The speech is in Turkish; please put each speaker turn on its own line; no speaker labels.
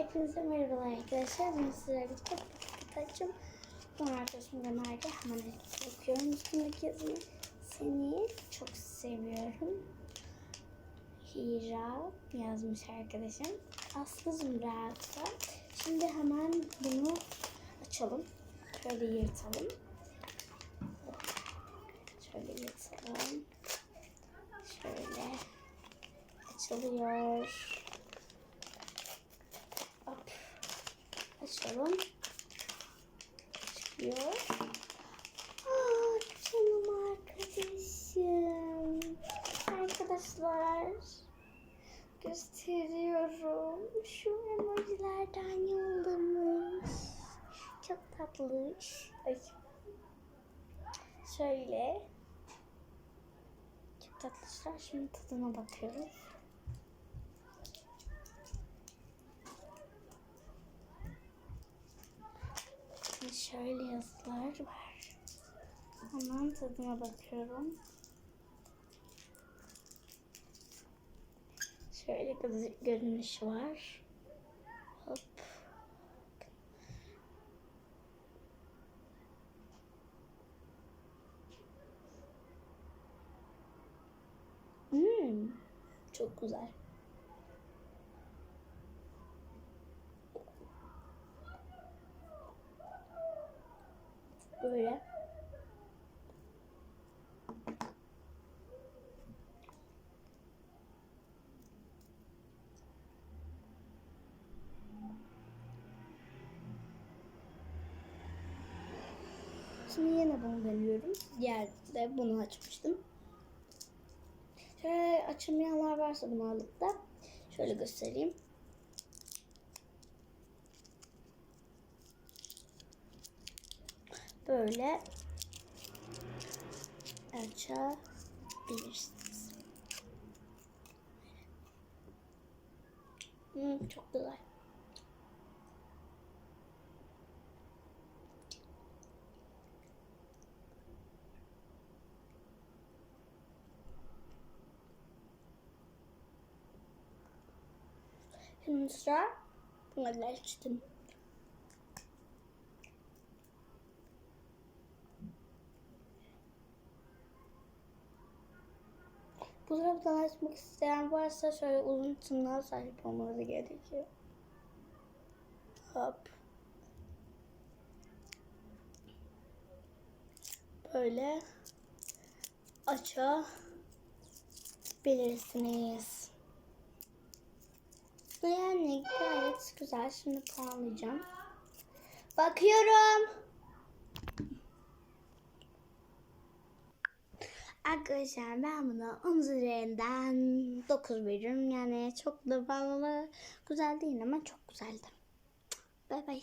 Hepinize merhabalar arkadaşlar. Ben sizlerle birlikte Pikachu'm. Bu arkadaşım Ömer'de hemen elbise okuyorum. Üstündeki yazıyı seni çok seviyorum. Hira yazmış arkadaşım. Aslı Zümra'da. Şimdi hemen bunu açalım. Şöyle yırtalım. Şöyle yırtalım. Şöyle açılıyor. Hop. Açalım. Çıkıyor. Aa, canım arkadaşım. Arkadaşlar. Gösteriyorum. Şu emojilerden yollamış. Çok tatlı. Ay. Şöyle. Çok tatlışlar. Şimdi tadına bakıyoruz. Şöyle yazılar var. Hemen tadına bakıyorum. Şöyle görünüş var. Hop. Hmm, çok güzel. Böyle. Şimdi yine bunu deniyorum. Diğerde bunu açmıştım. Şöyle açılmayanlar varsa bunu alıp da şöyle göstereyim. Böyle açabilirsiniz. Hmm, çok güzel. Şimdi sıra bunları açtım. Bu taraftan açmak isteyen varsa şöyle uzun tırnağa sahip olmanız gerekiyor. Hop. Böyle açabilirsiniz. Yani gayet güzel. Şimdi puanlayacağım. Bakıyorum. Arkadaşlar ben buna 10 üzerinden 9 veriyorum. Yani çok da fazla güzel değil ama çok güzeldi. Bay bay.